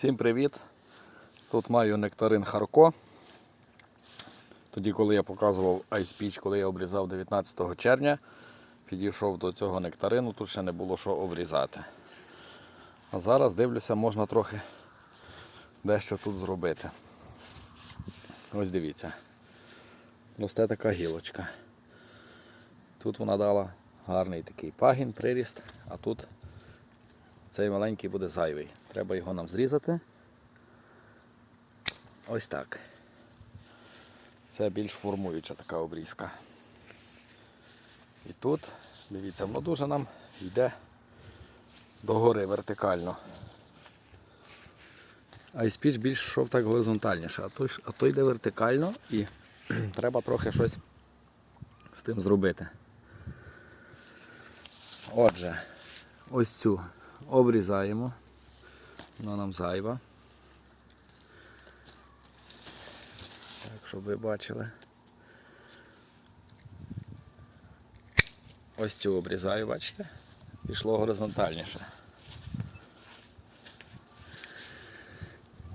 Всім привіт! Тут маю нектарин Харко. Тоді, коли я показував Peach, коли я обрізав 19 червня, підійшов до цього нектарину, тут ще не було що обрізати. А зараз дивлюся, можна трохи дещо тут зробити. Ось дивіться. Росте така гілочка. Тут вона дала гарний такий пагін, приріст, а тут цей маленький буде зайвий. Треба його нам зрізати. Ось так. Це більш формуюча така обрізка. І тут, дивіться, воно дуже нам йде догори вертикально. А і спіч більш йшов так горизонтальніше, а той, ж- а той йде вертикально і треба трохи щось з тим зробити. Отже, ось цю обрізаємо. Вона нам зайва. Так, щоб ви бачили. Ось цю обрізаю, бачите? Пішло горизонтальніше.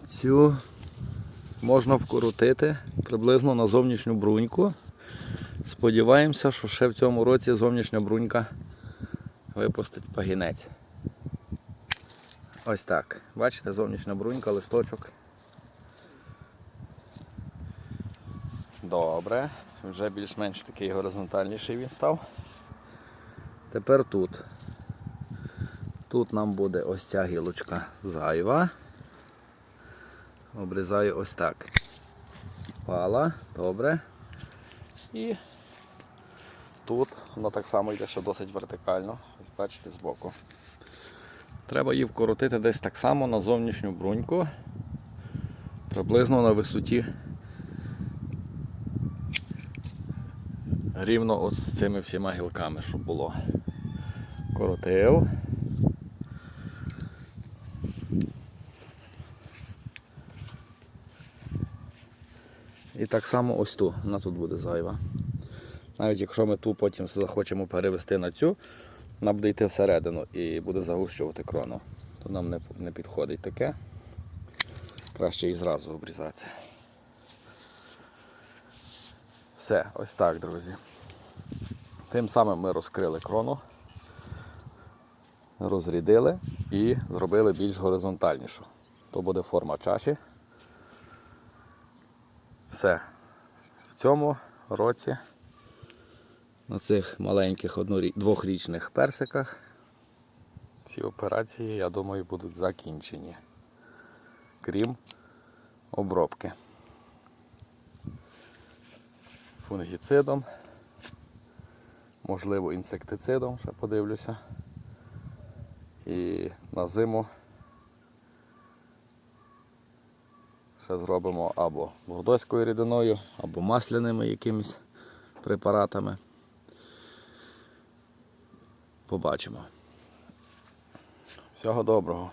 Цю можна вкоротити приблизно на зовнішню бруньку. Сподіваємося, що ще в цьому році зовнішня брунька випустить пагінець. Ось так. Бачите, зовнішня брунька, листочок. Добре. Вже більш-менш такий горизонтальніший він став. Тепер тут. Тут нам буде ось ця гілочка зайва. Обрізаю ось так. Пала, добре. І тут воно так само йде, що досить вертикально. Ось бачите, збоку. Треба її вкоротити десь так само на зовнішню бруньку. Приблизно на висоті рівно от з цими всіма гілками, щоб було. Коротив. І так само ось ту, вона тут буде зайва. Навіть якщо ми ту потім захочемо перевести на цю, вона буде йти всередину і буде загущувати крону. То нам не, не підходить таке. Краще її зразу обрізати. Все, ось так, друзі. Тим самим ми розкрили крону, розрідили і зробили більш горизонтальнішу. То буде форма чаші. Все. В цьому році на цих маленьких двохрічних персиках всі операції, я думаю, будуть закінчені. Крім обробки. Фунгіцидом, можливо, інсектицидом, ще подивлюся. І на зиму ще зробимо або бордоською рідиною, або масляними якимись препаратами. Побачимо. Всього доброго.